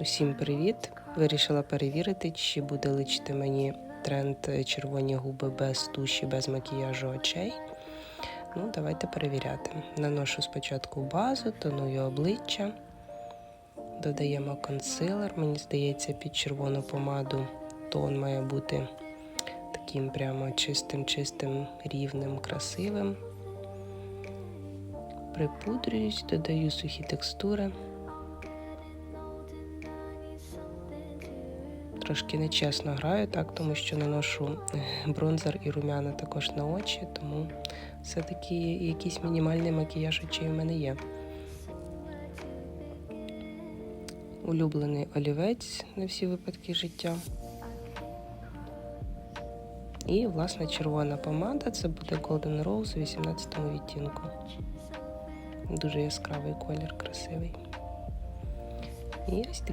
Усім привіт! Вирішила перевірити, чи буде личити мені тренд червоні губи без туші, без макіяжу очей. Ну, давайте перевіряти. Наношу спочатку базу, тоную обличчя, додаємо консилер. Мені здається, під червону помаду тон має бути таким прямо чистим, чистим, рівним, красивим. Припудрююсь, додаю сухі текстури. Трошки нечесно граю, так, тому що наношу бронзер і румяна також на очі, тому все-таки якийсь мінімальний макіяж очей у мене є. Улюблений олівець на всі випадки життя. І, власне, червона помада це буде Golden Rose у 18 відтінку. Дуже яскравий колір, красивий. І ось такі